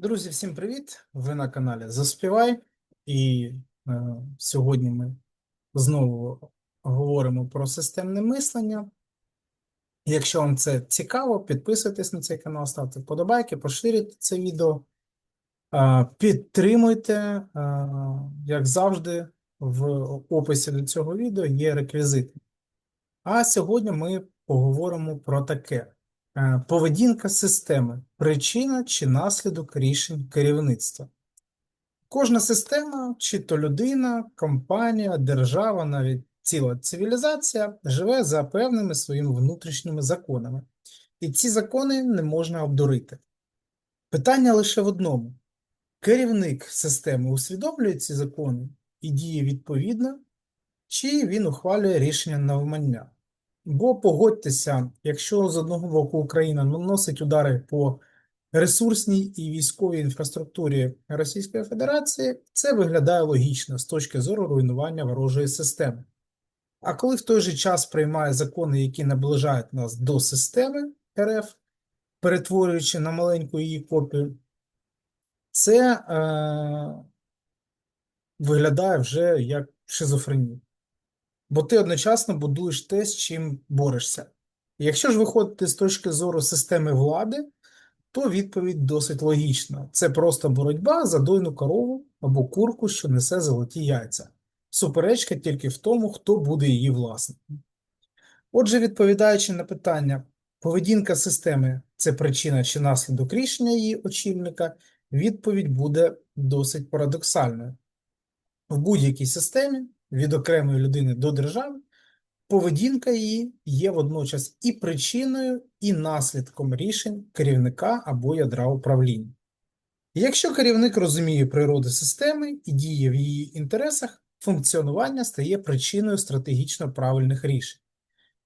Друзі, всім привіт! Ви на каналі Заспівай, і е, сьогодні ми знову говоримо про системне мислення. Якщо вам це цікаво, підписуйтесь на цей канал, ставте вподобайки, поширюйте це відео, е, підтримуйте, е, як завжди, в описі до цього відео є реквізити. А сьогодні ми поговоримо про таке. Е, Поведінка системи причина чи наслідок рішень керівництва. Кожна система, чи то людина, компанія, держава, навіть ціла цивілізація живе за певними своїми внутрішніми законами. І ці закони не можна обдурити. Питання лише в одному: керівник системи усвідомлює ці закони і діє відповідно, чи він ухвалює рішення навмання. Бо погодьтеся, якщо з одного боку Україна наносить удари по ресурсній і військовій інфраструктурі Російської Федерації, це виглядає логічно з точки зору руйнування ворожої системи. А коли в той же час приймає закони, які наближають нас до системи РФ, перетворюючи на маленьку її копію, це е, виглядає вже як шизофренія. Бо ти одночасно будуєш те, з чим борешся. Якщо ж виходити з точки зору системи влади, то відповідь досить логічна. Це просто боротьба за дойну корову або курку, що несе золоті яйця. Суперечка тільки в тому, хто буде її власником. Отже, відповідаючи на питання, поведінка системи це причина чи наслідок рішення її очільника, відповідь буде досить парадоксальною. В будь-якій системі від окремої людини до держави, поведінка її є водночас і причиною, і наслідком рішень керівника або ядра управління. Якщо керівник розуміє природу системи і діє в її інтересах, функціонування стає причиною стратегічно правильних рішень.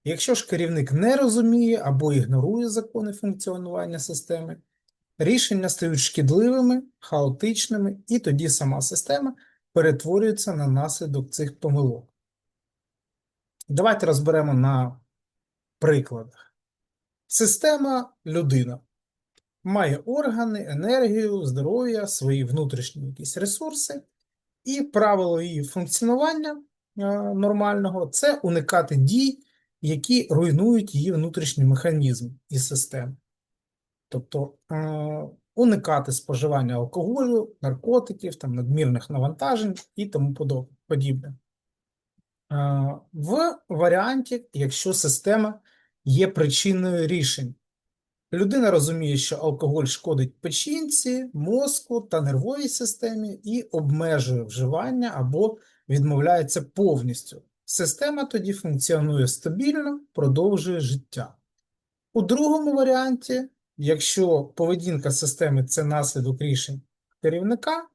Якщо ж керівник не розуміє або ігнорує закони функціонування системи, рішення стають шкідливими, хаотичними, і тоді сама система перетворюється на наслідок цих помилок. Давайте розберемо на прикладах. Система людина має органи, енергію, здоров'я, свої внутрішні якісь ресурси, і правило її функціонування е, нормального це уникати дій, які руйнують її внутрішній механізм і систему. Тобто е, уникати споживання алкоголю, наркотиків, там, надмірних навантажень і тому подібне. В варіанті, якщо система є причиною рішень, людина розуміє, що алкоголь шкодить печінці, мозку та нервовій системі і обмежує вживання або відмовляється повністю. Система тоді функціонує стабільно, продовжує життя. У другому варіанті Якщо поведінка системи це наслідок рішень керівника,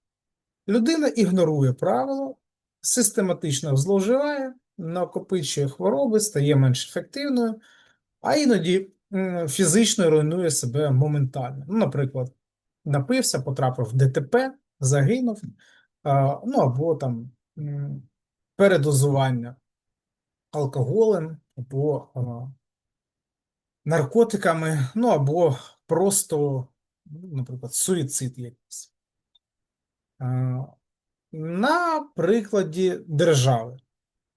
людина ігнорує правило, систематично зловживає, накопичує хвороби, стає менш ефективною, а іноді фізично руйнує себе моментально. Ну, Наприклад, напився, потрапив в ДТП, загинув, ну або там передозування алкоголем або наркотиками, ну або просто, ну, наприклад, суїцид якийсь. На прикладі держави.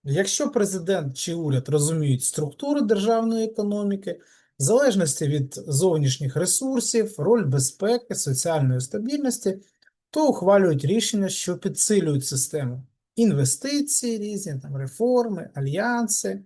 Якщо президент чи уряд розуміють структуру державної економіки, в залежності від зовнішніх ресурсів, роль безпеки, соціальної стабільності, то ухвалюють рішення, що підсилюють систему інвестиції, різні там реформи, альянси.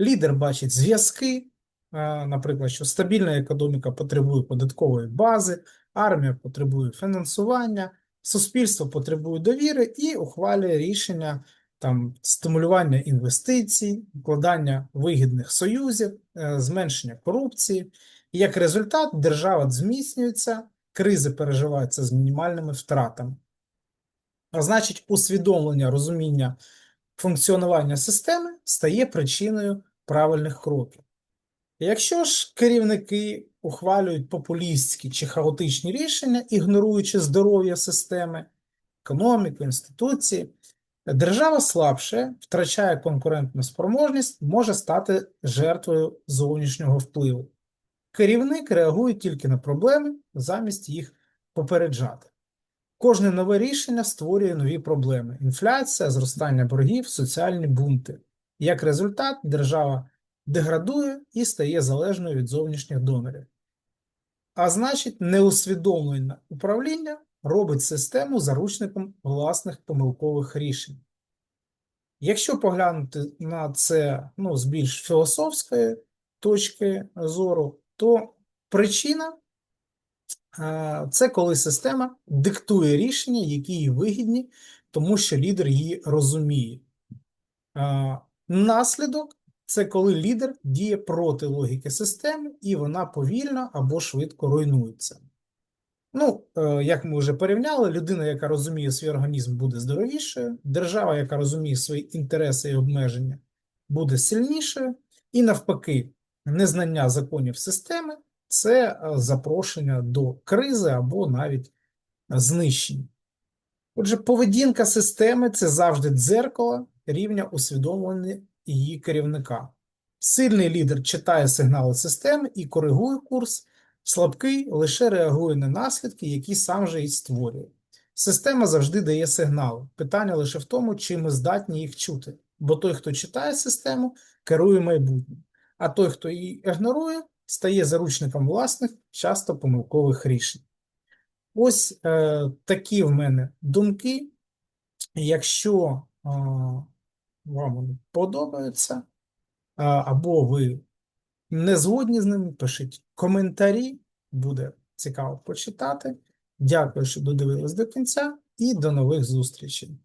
Лідер бачить зв'язки, наприклад, що стабільна економіка потребує податкової бази, армія потребує фінансування, суспільство потребує довіри і ухвалює рішення там, стимулювання інвестицій, укладання вигідних союзів, е, зменшення корупції. Як результат, держава зміцнюється, кризи переживаються з мінімальними втратами. А значить, усвідомлення розуміння функціонування системи стає причиною правильних кроків. Якщо ж керівники ухвалюють популістські чи хаотичні рішення, ігноруючи здоров'я системи, економіку, інституції, держава слабше втрачає конкурентну спроможність, може стати жертвою зовнішнього впливу. Керівник реагує тільки на проблеми замість їх попереджати. Кожне нове рішення створює нові проблеми: інфляція, зростання боргів, соціальні бунти. Як результат, держава деградує і стає залежною від зовнішніх донорів. А значить, неусвідомлене управління робить систему заручником власних помилкових рішень. Якщо поглянути на це ну, з більш філософської точки зору, то причина це коли система диктує рішення, які їй вигідні, тому що лідер її розуміє. Наслідок це коли лідер діє проти логіки системи, і вона повільно або швидко руйнується. Ну, е, як ми вже порівняли, людина, яка розуміє свій організм, буде здоровішою, держава, яка розуміє свої інтереси і обмеження, буде сильнішою, і навпаки, незнання законів системи це е, запрошення до кризи або навіть знищення. Отже, поведінка системи це завжди дзеркало рівня усвідомлення її керівника. Сильний лідер читає сигнали системи і коригує курс, слабкий лише реагує на наслідки, які сам же і створює. Система завжди дає сигнали. Питання лише в тому, чи ми здатні їх чути. Бо той, хто читає систему, керує майбутнім, а той, хто її ігнорує, стає заручником власних, часто помилкових рішень. Ось е, такі в мене думки. Якщо е, вам вони подобаються, або ви не згодні з ними, пишіть коментарі, буде цікаво почитати. Дякую, що додивились до кінця, і до нових зустрічей.